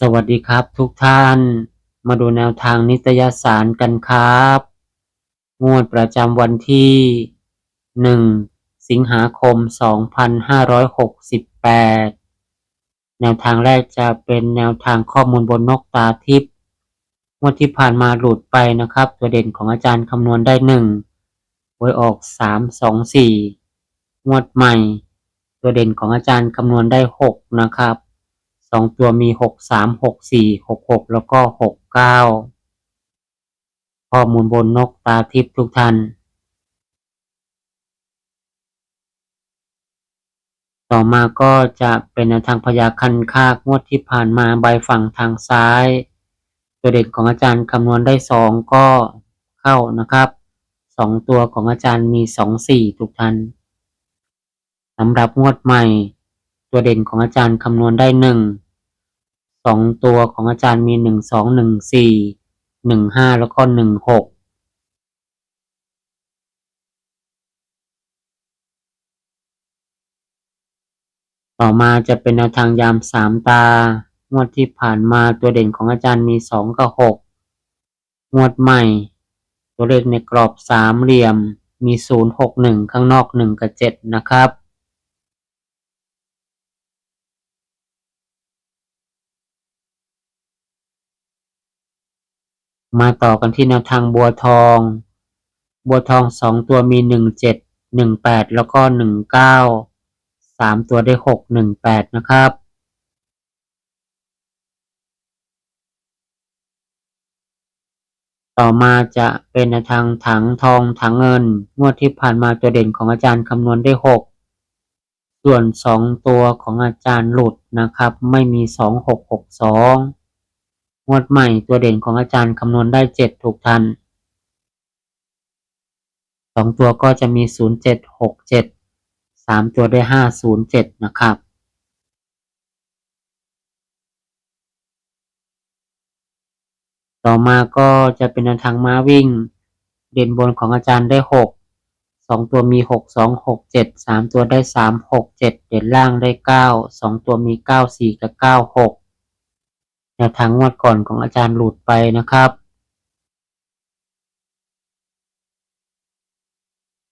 สวัสดีครับทุกท่าน มาดูแนวทางนิตยสารกันครับ งวดประจำวันที่ 1 สิงหาคม 2568 แนวทางแรกจะเป็นแนวทางข้อมูลบนนกตาทิพย์งวดที่ผ่านมาหลุดไปนะครับ ตัวเด่นของอาจารย์คำนวณได้ 1 ไว้ออก 3 2 4 งวดใหม่ ตัวเด่นของอาจารย์คำนวณได้ 6 นะครับ องตัวมีหกสามหกสี่หกหกแล้วก็หกเก้าข้อมูลบนนกตาทิพย์ทุกท่าน ต่อมาก็จะเป็นทางพยาคันคากงวดที่ผ่านมาใบฝั่งทางซ้าย ตัวเด่นของอาจารย์คำนวณได้สองก็เข้านะครับสองตัวของอาจารย์มีสองสี่ทุกท่านสำหรับงวดใหม่ ตัวเด่นของอาจารย์คำนวณได้หนึ่ง สองตัวของอาจารย์มีหนึ่งสองหนึ่งสี่หนึ่งห้าแล้วก็หนึ่งหกต่อมาจะเป็นแนวทางยามสามตางวดที่ผ่านมาตัวเด่นของอาจารย์มีสองกับหกงวดใหม่ ตัวเลขในกรอบสามเหลี่ยมมีศูนย์หกหนึ่งข้างนอกหนึ่งกับเจ็ดนะครับ มาต่อกันที่แนวทางบัวทอง บัวทองสองตัวมีหนึ่งเจ็ดหนึ่งแปดแล้วก็หนึ่งเก้าสามตัวได้หกหนึ่งแปดนะครับ ต่อมาจะเป็นแนวทางถังทองถังเงิน งวดที่ผ่านมาตัวเด่นของอาจารย์คำนวณได้หกส่วนสองตัวของอาจารย์หลุดนะครับ ไม่มีสองหกหกสอง งวดใหม่ตัวเด่นของอาจารย์คำนวณได้เจ็ดถูกทันสองตัวก็จะมีศูนย์เจ็ดหกเจ็ดสามตัวได้ห้าศูนย์เจ็ดนะครับต่อมาก็จะเป็นทางม้าวิ่ง เด่นบนของอาจารย์ได้หกสองตัวมีหกสองหกเจ็ดสามตัวได้สามหกเจ็ดเด่นล่างได้เก้าสองตัวมีเก้าสี่กับเก้าหก แนวทางงวดก่อนของอาจารย์หลุดไปนะครับ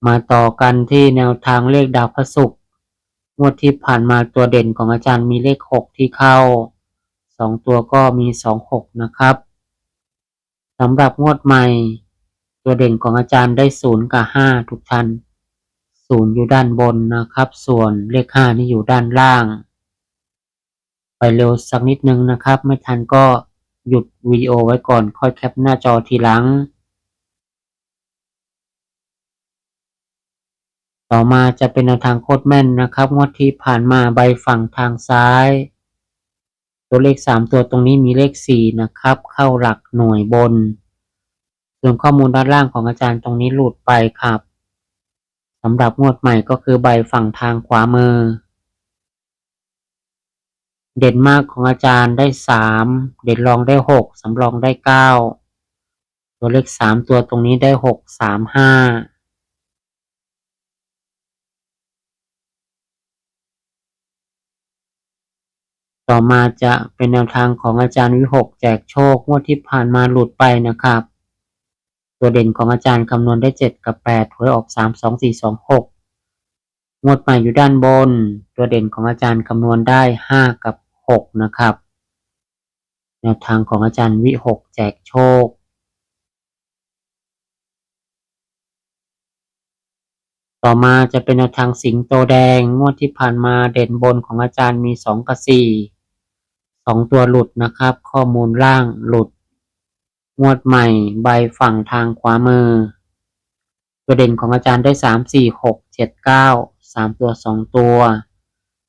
มาต่อกันที่แนวทางเลขดาวพระศุกร์งวดที่ผ่านมาตัวเด่นของอาจารย์มีเลขหกที่เข้าสองตัวก็มีสองหกนะครับสำหรับงวดใหม่ ตัวเด่นของอาจารย์ได้ศูนย์กับห้าทุกท่านศูนย์อยู่ด้านบนนะครับ ส่วนเลขห้านี่อยู่ด้านล่าง ไปเร็วสักนิดนึงนะครับ ไม่ทันก็หยุดวิดีโอไว้ก่อนค่อยแคปหน้าจอทีหลัง ต่อมาจะเป็นแนวทางโคตรแม่นนะครับ งวดที่ผ่านมาใบฝั่งทางซ้าย ตัวเลขสามตัวตรงนี้มีเลขสี่นะครับ เข้าหลักหน่วยบน ส่วนข้อมูลด้านล่างของอาจารย์ตรงนี้หลุดไปครับสำหรับงวดใหม่ก็คือใบฝั่งทางขวามือ เด่นมากของอาจารย์ได้สามเด่นรองได้หกสำรองได้เก้าตัวเลขสามตัวตรงนี้ได้หกสามห้าต่อมาจะเป็นแนวทางของอาจารย์วิหกแจกโชคงวดที่ผ่านมาหลุดไปนะครับ ตัวเด่นของอาจารย์คำนวณได้เจ็ดกับแปดหวยออกสามสองสี่สองหก งวดใหม่อยู่ด้านบน ตัวเด่นของอาจารย์คำนวณได้ห้ากับหกนะครับแนวทางของอาจารย์วิหกแจกโชค ต่อมาจะเป็นแนวทางสิงโตแดงงวดที่ผ่านมาเด่นบนของอาจารย์มีสองกับสี่สองตัวหลุดนะครับ ข้อมูลล่างหลุด งวดใหม่ใบฝั่งทางขวามือ ตัวเด่นของอาจารย์ได้สามสี่หกเจ็ดเก้า สามตัวสองตัว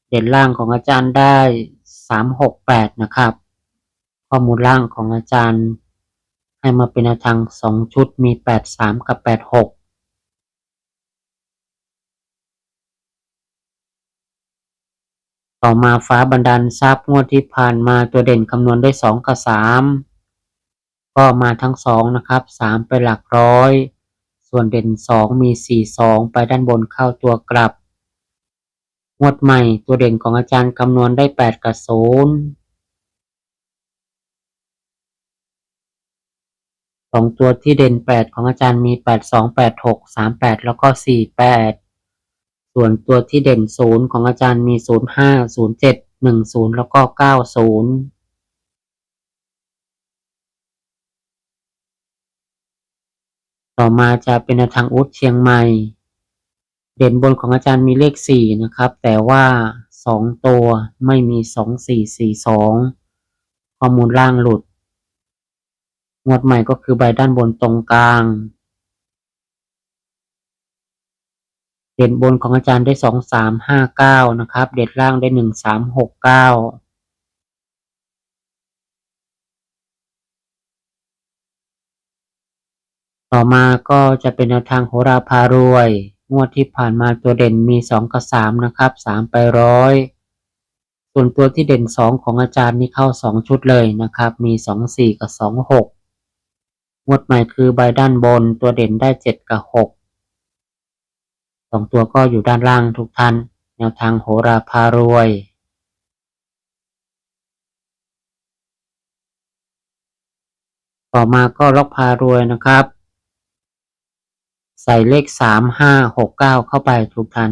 เด่นล่างของอาจารย์ได้สามหกแปดนะครับ ข้อมูลล่างของอาจารย์ ให้มาเป็นทางสองชุดมีแปดสามกับแปดหกต่อมาฟ้าบันดาลทรัพย์งวดที่ผ่านมาตัวเด่นคำนวณด้วยสองกับสามก็มาทั้งสองนะครับสามไปหลักร้อย ส่วนเด่นสองมีสี่สองไปด้านบนเข้าตัวกลับ งวดใหม่ตัวเด่นของอาจารย์คำนวณได้แปดกับศูนย์สองตัวที่เด่นแปดของอาจารย์มีแปดสองแปดหกสามแปดแล้วก็สี่แปดส่วนตัวที่เด่นศูนย์ของอาจารย์มีศูนย์ห้าศูนย์เจ็ดหนึ่งศูนย์แล้วก็เก้าศูนย์ต่อมาจะเป็นทางอุดเชียงใหม่ เด่นบนของอาจารย์มีเลขสี่นะครับ แต่ว่าสองตัวไม่มีสองสี่สี่สองข้อมูลล่างหลุด งวดใหม่ก็คือใบด้านบนตรงกลาง เด่นบนของอาจารย์ได้สองสามห้าเก้านะครับ เด่นล่างได้หนึ่งสามหกเก้าต่อมาก็จะเป็นแนวทางโหราพารวย งวดที่ผ่านมาตัวเด่นมีสองกับสามนะครับสามไปร้อย ส่วนตัวที่เด่นสองของอาจารย์นี่เข้าสองชุดเลยนะครับ มีสองสี่กับสองหกงวดใหม่คือใบด้านบนตัวเด่นได้เจ็ดกับหกสองตัวก็อยู่ด้านล่างทุกท่าน แนวทางโหราพารวยต่อมาก็ล็อกพารวยนะครับ ใส่เลขสามห้าหกเก้าเข้าไปทุกท่าน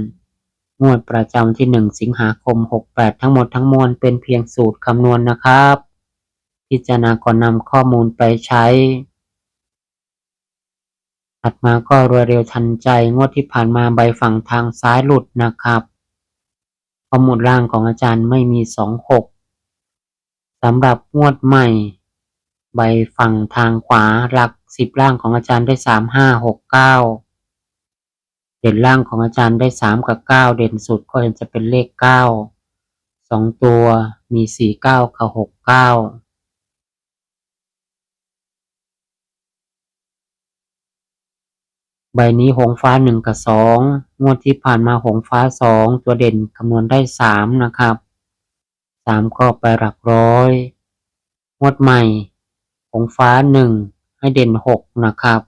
งวดประจำที่หนึ่งสิงหาคมหกแปดทั้งหมดทั้งมวลเป็นเพียงสูตรคำนวณนะครับ พิจารณาก่อนนำข้อมูลไปใช้ ถัดมาก็รวยเร็วทันใจงวดที่ผ่านมาใบฝั่งทางซ้ายหลุดนะครับข้อมูลล่างของอาจารย์ไม่มีสองหกสำหรับงวดใหม่ ใบฝั่งทางขวาหลัก สิบล่างของอาจารย์ได้สามห้าหกเก้าเด่นล่างของอาจารย์ได้สามกับเก้าเด่นสุดก็จะเป็นเลขเก้าสองตัวมีสี่เก้ากับหกเก้าใบนี้หงฟ้าหนึ่งกับสองงวดที่ผ่านมาหงฟ้าสองตัวเด่นคำนวณได้สามนะครับสามก็ไปหลักร้อย งวดใหม่หงฟ้าหนึ่ง ให้เด่นหกนะครับ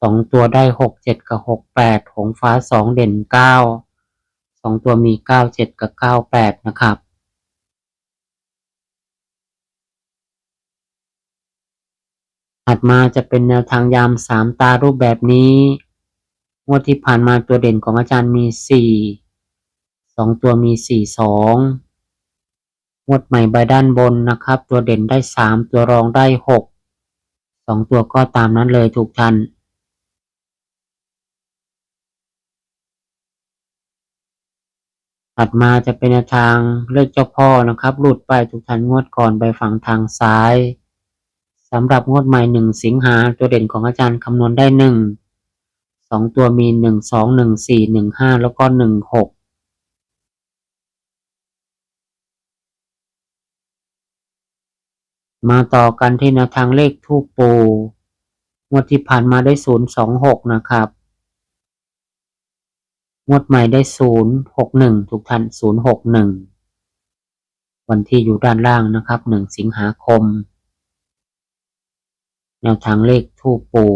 สองตัวได้หกเจ็ดกับหกแปดหงฟ้าสองเด่นเก้าสองตัวมีเก้าเจ็ดกับเก้าแปดนะครับถัดมาจะเป็นแนวทางยามสามตารูปแบบนี้งวดที่ผ่านมาตัวเด่นของอาจารย์มีสี่สองตัวมีสี่สองงวดใหม่ใบด้านบนนะครับ ตัวเด่นได้สามตัวรองได้หก สองตัวก็ตามนั้นเลยถูกทันถัดมาจะเป็นทางเลือกเจ้าพ่อนะครับ หลุดไปทุกทันงวดก่อนไปฝั่งทางซ้ายสำหรับงวดใหม่หนึ่งสิงหาตัวเด่นของอาจารย์คำนวณได้หนึ่งสองตัวมีหนึ่งสองหนึ่งสี่หนึ่งห้าแล้วก็หนึ่งหก มาต่อกันที่แนวทางเลขทูปปูงวดที่ผ่านมาได้ศูนย์สองหกนะครับงวดใหม่ได้ศูนย์หกหนึ่งทุกท่านศูนย์หกหนึ่งวันที่อยู่ด้านล่างนะครับหนึ่งสิงหาคม แนวทางเลขทูปปู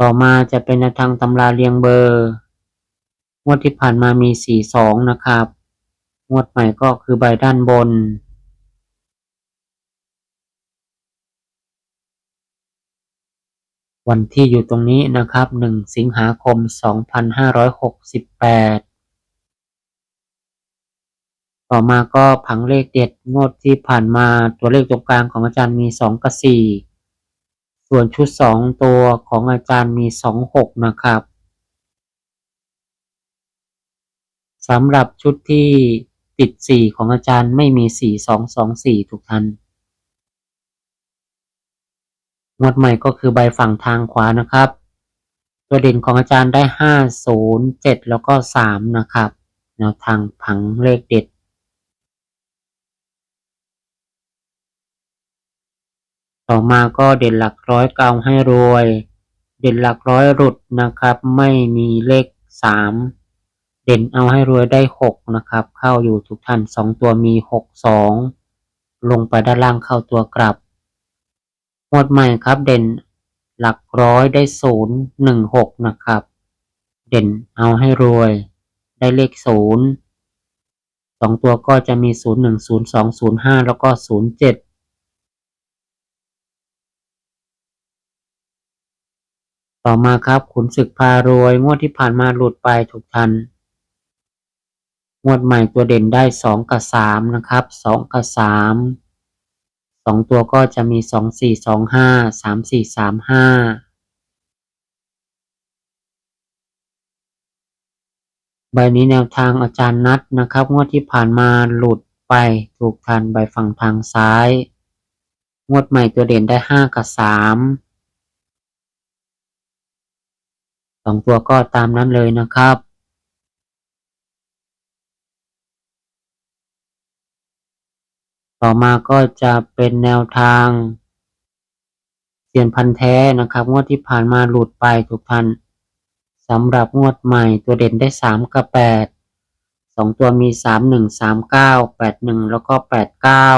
ต่อมาจะเป็นแนวทางตำราเรียงเบอร์งวดที่ผ่านมามีสี่สองนะครับ งวดใหม่ก็คือใบด้านบน วันที่อยู่ตรงนี้นะครับหนึ่งสิงหาคมสองพันห้าร้อยหกสิบแปดต่อมาก็ผังเลขเด็ดงวดที่ผ่านมาตัวเลขตรงกลางของอาจารย์มีสองกับสี่ส่วนชุดสองตัวของอาจารย์มีสองหกนะครับสำหรับชุดที่ ติดสี่ของอาจารย์ไม่มีสี่สองสองสี่ทุกท่านงวดใหม่ก็คือใบฝั่งทางขวานะครับ ตัวเด่นของอาจารย์ได้ห้าศูนย์เจ็ดแล้วก็สามนะครับแนวทางผังเลขเด็ดต่อมาก็เด่นหลักร้อยเกาให้รวย เด่นหลักร้อยหลุดนะครับ ไม่มีเลขสาม เด่นเอาให้รวยได้หกนะครับ เข้าอยู่ทุกท่านสองตัวมีหกสองลงไปด้านล่างเข้าตัวกลับหมวดใหม่ครับ เด่นหลักร้อยได้ศูนย์หนึ่งหกนะครับ เด่นเอาให้รวยได้เลขศูนย์สองตัวก็จะมีศูนย์หนึ่งศูนย์สองศูนย์ห้าแล้วก็ศูนย์เจ็ดต่อมาครับขุนศึกพารวย งวดที่ผ่านมาหลุดไปถูกทัน งวดใหม่ตัวเด่นได้สองกับสามนะครับสองกับสามสองตัวก็จะมีสองสี่สองห้าสามสี่สามห้าใบนี้แนวทางอาจารย์นัดนะครับงวดที่ผ่านมาหลุดไปถูกทันใบฝั่งทางซ้าย งวดใหม่ตัวเด่นได้ห้ากับสามสองตัวก็ตามนั้นเลยนะครับ ต่อมาก็จะเป็นแนวทางเสียนพันแท้นะครับงวดที่ผ่านมาหลุดไปทุกท่านสำหรับงวดใหม่ตัวเด่นได้สามกับแปดสองตัวมีสามหนึ่งสามเก้าแปดหนึ่งแล้วก็แปดเก้า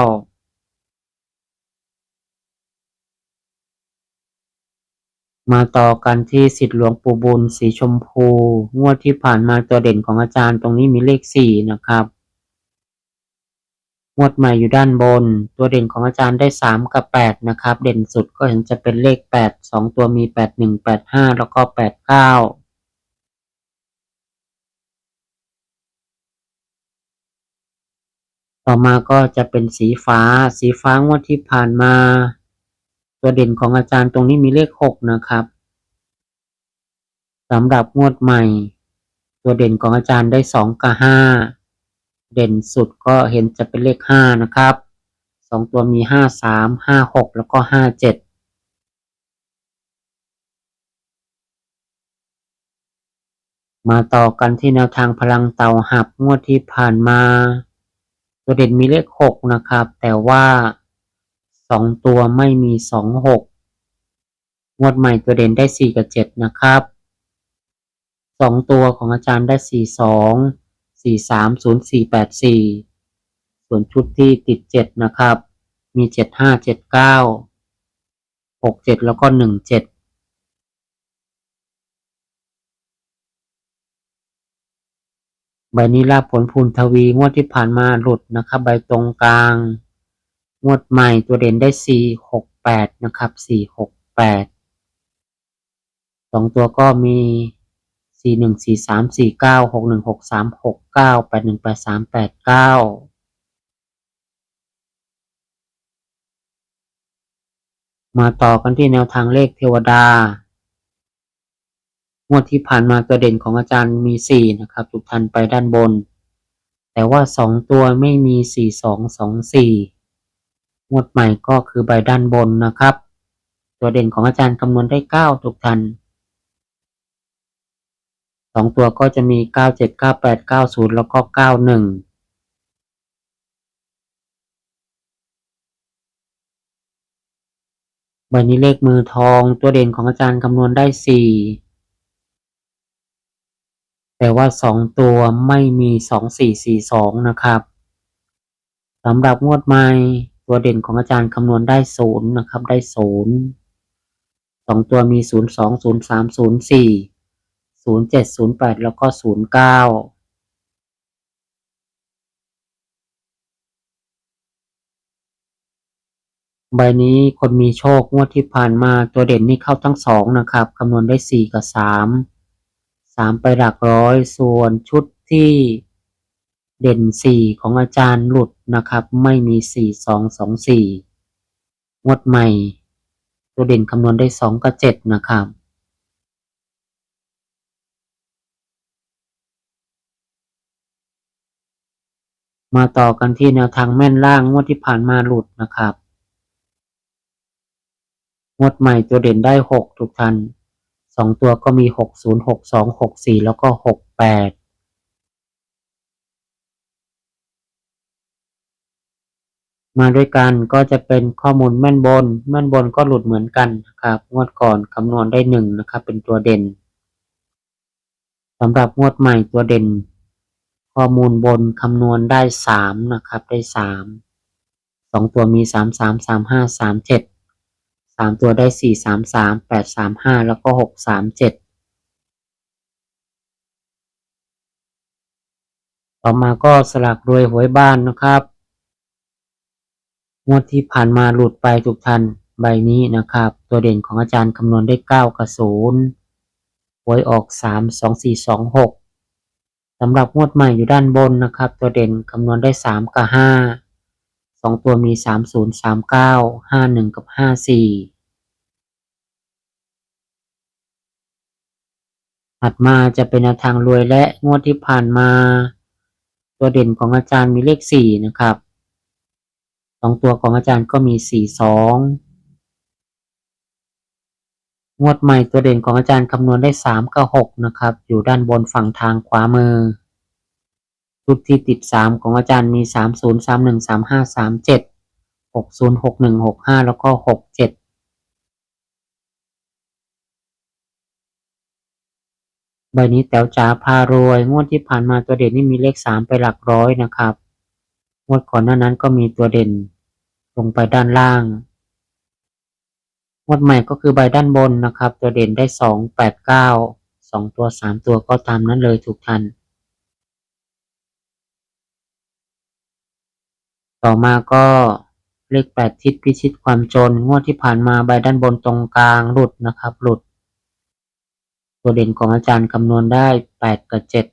มาต่อกันที่สิทธิหลวงปู่บุญสีชมพู งวดที่ผ่านมาตัวเด่นของอาจารย์ตรงนี้มีเลขสี่นะครับ งวดใหม่อยู่ด้านบน ตัวเด่นของอาจารย์ได้สามกับแปดนะครับ เด่นสุดก็เห็นจะเป็นเลขแปดสองตัวมีแปดหนึ่งแปดห้าแล้วก็แปดเก้าต่อมาก็จะเป็นสีฟ้า สีฟ้างวดที่ผ่านมา ตัวเด่นของอาจารย์ตรงนี้มีเลขหกนะครับสำหรับงวดใหม่ ตัวเด่นของอาจารย์ได้สองกับห้า เด่นสุดก็เห็นจะเป็นเลขห้านะครับสองตัวมีห้าสามห้าหกแล้วก็ห้าเจ็ดมาต่อกันที่แนวทางพลังเต่าหับงวดที่ผ่านมา ตัวเด่นมีเลขหกนะครับ แต่ว่าสองตัวไม่มีสองหกงวดใหม่ตัวเด่นได้สี่กับเจ็ดนะครับสองตัวของอาจารย์ได้สี่สอง สี่สามศูนย์สี่แปดสี่ส่วนชุดที่ติดเจ็ดนะครับ มีเจ็ดห้าเจ็ดเก้าหกเจ็ดแล้วก็หนึ่งเจ็ดใบนี้ลาผลพูนทวีงวดที่ผ่านมาหลุดนะครับ ใบตรงกลาง งวดใหม่ตัวเด่นได้สี่หกแปดนะครับสี่หกแปดสองตัวก็มี สี่หนึ่งสี่สามสี่เก้าหกหนึ่งหกสามหกเก้าแปดหนึ่งแปดสามแปดเก้ามาต่อกันที่แนวทางเลขเทวดางวดที่ผ่านมาตัวเด่นของอาจารย์มีสี่นะครับทุกท่านไปด้านบน แต่ว่าสองตัวไม่มีสี่สองสองสี่งวดใหม่ก็คือใบด้านบนนะครับ ตัวเด่นของอาจารย์คำนวณได้เก้าทุกท่าน สองตัวก็จะมีเก้าเจ็ดเก้าแปดเก้าศูนย์แล้วก็เก้าหนึ่งใบนี้เลขมือทองตัวเด่นของอาจารย์คำนวณได้สี่แต่ว่าสองตัวไม่มีสองสี่สี่สองนะครับสำหรับงวดใหม่ตัวเด่นของอาจารย์คำนวณได้ศูนย์นะครับได้ศูนย์สองตัวมีศูนย์สองศูนย์สามศูนย์สี่ ศูนย์เจ็ดศูนย์แปดแล้วก็ศูนย์เก้าใบนี้คนมีโชคงวดที่ผ่านมาตัวเด่นนี่เข้าทั้งสองนะครับคำนวณได้สี่กับสามสามไปหลักร้อยส่วนชุดที่เด่นสี่ของอาจารย์หลุดนะครับ ไม่มีสี่สองสองสี่งวดใหม่ ตัวเด่นคำนวณได้สองกับเจ็ดนะครับ มาต่อกันที่แนวทางแม่นล่างงวดที่ผ่านมาหลุดนะครับ งวดใหม่ตัวเด่นได้หกทุกท่านสองตัวก็มีหกศูนย์หกสองหกสี่แล้วก็หกแปดมาด้วยกันก็จะเป็นข้อมูลแม่นบน แม่นบนก็หลุดเหมือนกันนะครับงวดก่อนคำนวณได้หนึ่งนะครับเป็นตัวเด่นสำหรับงวดใหม่ตัวเด่น ข้อมูลบนคำนวณได้สามนะครับ ได้สามสองตัวมีสามสามสามห้าสามเจ็ดสามตัวได้สี่สามสามแปดสามห้าแล้วก็หกสามเจ็ดต่อมาก็สลักรวยหวยบ้านนะครับงวดที่ผ่านมาหลุดไปทุกท่านใบนี้นะครับ ตัวเด่นของอาจารย์คำนวณได้เก้ากับศูนย์หวยออกสามสองสี่สองหก สำหรับงวดใหม่อยู่ด้านบนนะครับ ตัวเด่นคำนวณได้สามกับห้าสองตัวมีสามศูนย์สามเก้าห้าหนึ่งกับห้าสี่ถัดมาจะเป็นแนวทางรวยและงวดที่ผ่านมา ตัวเด่นของอาจารย์มีเลขสี่นะครับสองตัวของอาจารย์ก็มีสี่สอ งวดใหม่ตัวเด่นของอาจารย์คำนวณได้สามกับหกนะครับ อยู่ด้านบนฝั่งทางขวามือ ชุดที่ติดสามของอาจารย์มีสามศูนย์สามหนึ่งสามห้าสามเจ็ดหกศูนย์หกหนึ่งหกห้าแล้วก็หกเจ็ดใบนี้แต๋วจ๋าพารวย งวดที่ผ่านมาตัวเด่นนี่มีเลขสามไปหลักร้อยนะครับ งวดก่อนหน้านั้นก็มีตัวเด่นลงไปด้านล่าง งวดใหม่ก็คือใบด้านบนนะครับ ตัวเด่นได้สองแปดเก้าสองตัวสามตัวก็ตามนั้นเลยทุกท่านต่อมาก็เลขแปดทิศพิชิตความจน งวดที่ผ่านมาใบด้านบนตรงกลางหลุดนะครับ หลุด ตัวเด่นของอาจารย์คำนวณได้แปดกับเจ็ด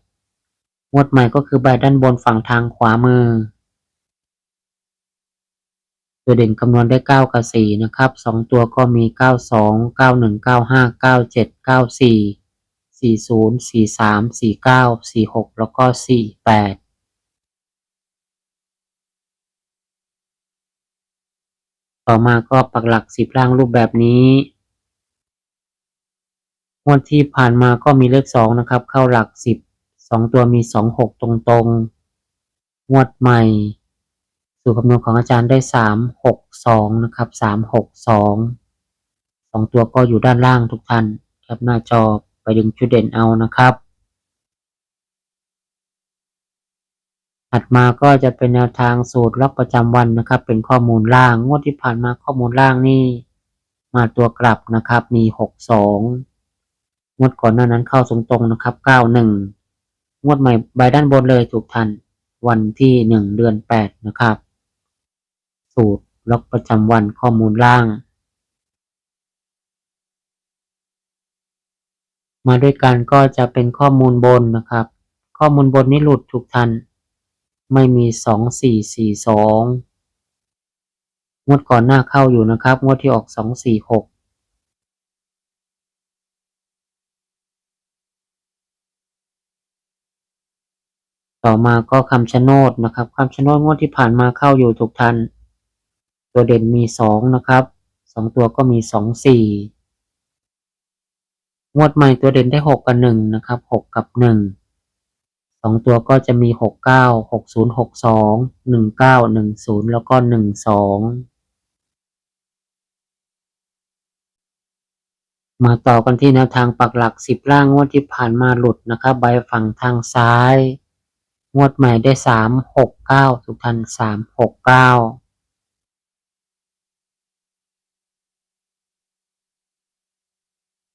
งวดใหม่ก็คือใบด้านบนฝั่งทางขวามือ ตัวเด่นคำนวณได้เก้ากับสี่นะครับสองตัวก็มีเก้าสองเก้าหนึ่งเก้าห้าเก้าเจ็ดเก้าสี่สี่ศูนย์สี่สามสี่เก้าสี่หกแล้วก็สี่แปดต่อมาก็ปักหลักสิบล่างรูปแบบนี้งวดที่ผ่านมาก็มีเลขสองนะครับ เข้าหลักสิบสองตัวมีสองหกตรงๆงวดใหม่ สูตรคำนวณของอาจารย์ได้สามหกสองนะครับสามหกสองสองตัวก็อยู่ด้านล่างทุกท่านแคปหน้าจอไปดึงชุดเด่นเอานะครับถัดมาก็จะเป็นแนวทางสูตรล็อกประจำวันนะครับ เป็นข้อมูลล่างงวดที่ผ่านมาข้อมูลล่างนี่มาตัวกลับนะครับมีหกสองงวดก่อนหน้านั้นเข้าตรงๆนะครับเก้าหนึ่งงวดใหม่ใบด้านบนเลยถูกทันวันที่หนึ่งเดือนแปดนะครับ สูตรล็อกประจำวันข้อมูลล่าง มาด้วยกันก็จะเป็นข้อมูลบนนะครับ ข้อมูลบนนี้หลุดถูกทัน ไม่มีสองสี่สี่สองงวดก่อนหน้าเข้าอยู่นะครับ งวดที่ออกสองสี่หกต่อมาก็คำชะโนดนะครับคำชะโนดงวดที่ผ่านมาเข้าอยู่ทุกทัน ตัวเด่นมีสองนะครับสองตัวก็มีสองสี่งวดใหม่ตัวเด่นได้หกกับหนึ่งนะครับหกกับหนึ่งสองตัวก็จะมีหกเก้าหกศูนย์หกสองหนึ่งเก้าหนึ่งศูนย์แล้วก็หนึ่งสองมาต่อกันที่แนวทางปักหลักสิบล่างงวดที่ผ่านมาหลุดนะครับใบฝั่งทางซ้าย งวดใหม่ได้สามหกเก้าทุกท่านสามหกเก้า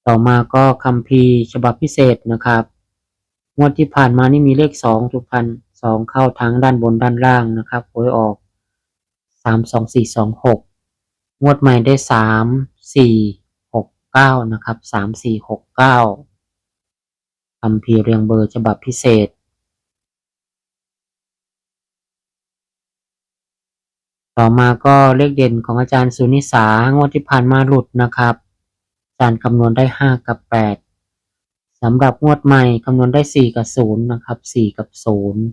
ต่อมาก็คัมภีร์ฉบับพิเศษนะครับ งวดที่ผ่านมานี่มีเลขสองทุกท่านสองเข้าทั้งด้านบนด้านล่างนะครับโอยออกสามสองสี่สองหกงวดใหม่ได้สามสี่หกเก้านะครับสามสี่หกเก้าคัมภีร์เรียงเบอร์ฉบับพิเศษต่อมาก็เลขเด่นของอาจารย์สุนิสางวดที่ผ่านมาหลุดนะครับ จารย์คำนวณได้ห้ากับแปดสำหรับงวดใหม่คำนวณได้สี่กับศูนย์นะครับสี่กับศูนย์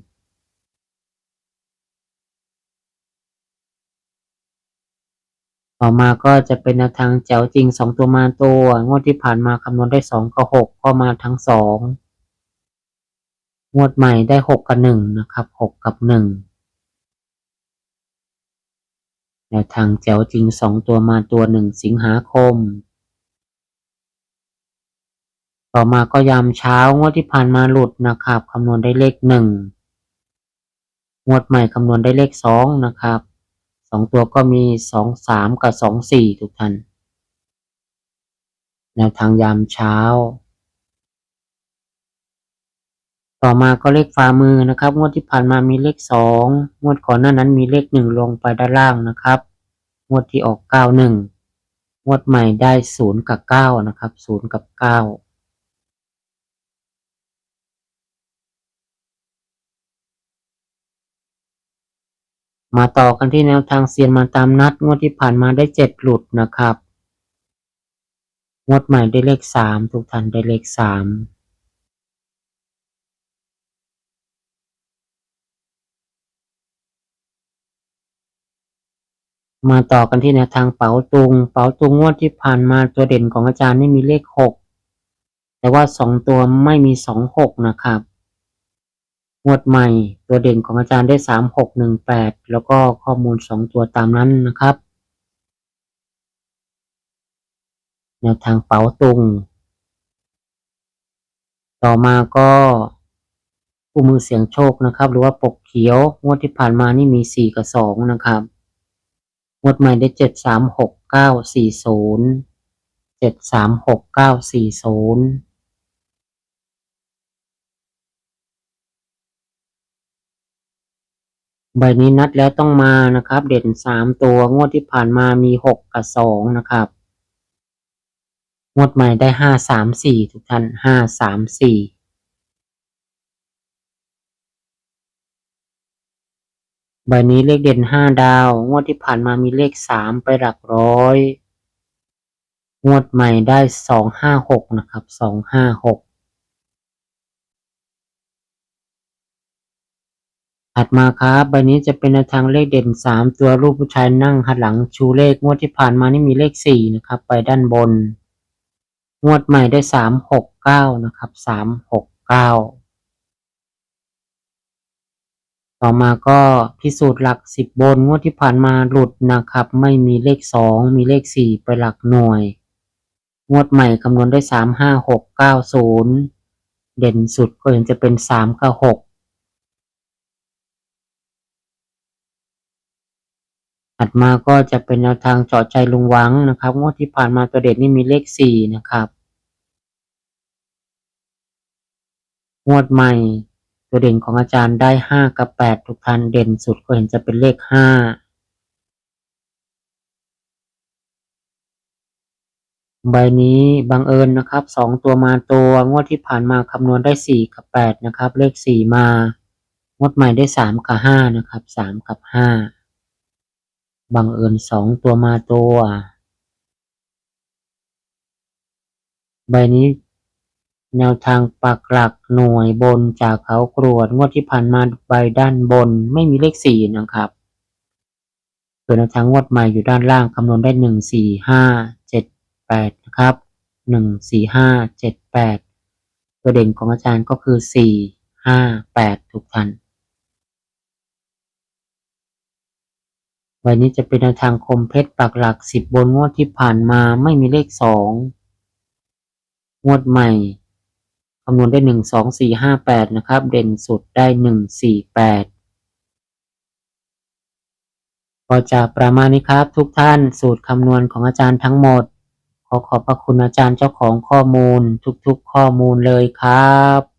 ต่อมาก็จะเป็นแนวทางแจ๋วจริงสองตัวมาตัว งวดที่ผ่านมาคำนวณได้สองกับหกก็มาทั้งสองงวดใหม่ได้หกกับหนึ่งนะครับหกกับหนึ่งแนวทางแจ๋วจริงสองตัวมาตัวหนึ่งสิงหาคม ต่อมาก็ยามเช้างวดที่ผ่านมาหลุดนะครับคำนวณได้เลขหนึ่งงวดใหม่คำนวณได้เลขสองนะครับสองตัวก็มีสองสามกับสองสี่ทุกท่านแนวทางยามเช้า ต่อมาก็เลขฝ่ามือนะครับ งวดที่ผ่านมามีเลขสองงวดก่อนหน้านั้นมีเลขหนึ่งลงไปด้านล่างนะครับ งวดที่ออกเก้าหนึ่งงวดใหม่ได้ศูนย์กับเก้านะครับศูนย์กับเก้า มาต่อกันที่แนวทางเซียนมาตามนัด งวดที่ผ่านมาได้เจ็ดหลุดนะครับ งวดใหม่ได้เลขสามทุกท่านได้เลขสามมาต่อกันที่แนวทางเป๋าตุง เป๋าตุงงวดที่ผ่านมาตัวเด่นของอาจารย์นี่มีเลขหกแต่ว่าสองตัวไม่มีสองหกนะครับ งวดใหม่ ตัวเด่นของอาจารย์ได้สามหกหนึ่งแปดแล้วก็ข้อมูลสองตัวตามนั้นนะครับ แนวทางเป๋าตุง ต่อมาก็คู่มือเสียงโชคนะครับ หรือว่าปกเขียว งวดที่ผ่านมานี่มีสี่กับสองนะครับ งวดใหม่ได้เจ็ดสามหกเก้าสี่ศูนย์เจ็ดสามหกเก้าสี่ศูนย์ ใบนี้นัดแล้วต้องมานะครับ เด่นสามตัวงวดที่ผ่านมามีหกกับสองนะครับงวดใหม่ได้ห้าสามสี่ทุกท่านห้าสามสี่ใบนี้เลขเด่นห้าดาว งวดที่ผ่านมามีเลขสามไปหลักร้อย งวดใหม่ได้สองห้าหกนะครับสองห้าหก ถัดมาครับใบนี้จะเป็นทางเลขเด่น 3 ตัวรูปผู้ชายนั่งหันหลังชูเลขงวดที่ผ่านมานี่มีเลข 4 นะครับ ไปด้านบน งวดใหม่ได้ 369 นะครับ 369 ต่อมาก็พิสูจน์หลัก 10 บนงวดที่ผ่านมาหลุดนะครับ ไม่มีเลข 2 มีเลข 4 ไปหลักหน่วย งวดใหม่คำนวณได้ 35690 เด่นสุดก็เห็นจะเป็น 396 ถัดมาก็จะเป็นแนวทางเจาะใจลุงวังนะครับงวดที่ผ่านมาตัวเด็ดนี่มีเลขสี่นะครับงวดใหม่ตัวเด่นของอาจารย์ได้ห้ากับแปดทุกท่านเด่นสุดก็เห็นจะเป็นเลขห้าใบนี้บังเอิญนะครับสองตัวมาตัวงวดที่ผ่านมาคำนวณได้สี่กับแปดนะครับ เลขสี่มางวดใหม่ได้สามกับห้านะครับสามกับห้า บังเอิญสองตัวมาตัว ใบนี้ แนวทางปักหลักหน่วยบนจากเขากรวดงวดที่ผ่านมาใบด้านบนไม่มีเลขสี่นะครับส่วนแนวทางงวดใหม่อยู่ด้านล่างคำนวณได้หนึ่งสี่ห้าเจ็ดแปดนะครับหนึ่งสี่ห้าเจ็ดแปดตัวเด่นของอาจารย์ก็คือสี่ห้าแปดทุกท่าน วันนี้จะเป็นแนวทางคมเพชรปักหลักสิบบนงวดที่ผ่านมาไม่มีเลขสองงวดใหม่คำนวณได้หนึ่งสองสี่ห้าแปดนะครับ เด่นสุดได้หนึ่งสี่แปดก็จะประมาณนี้ครับ ทุกท่านสูตรคำนวณของอาจารย์ทั้งหมด ขอขอบพระคุณอาจารย์เจ้าของข้อมูลทุกๆข้อมูลเลยครับ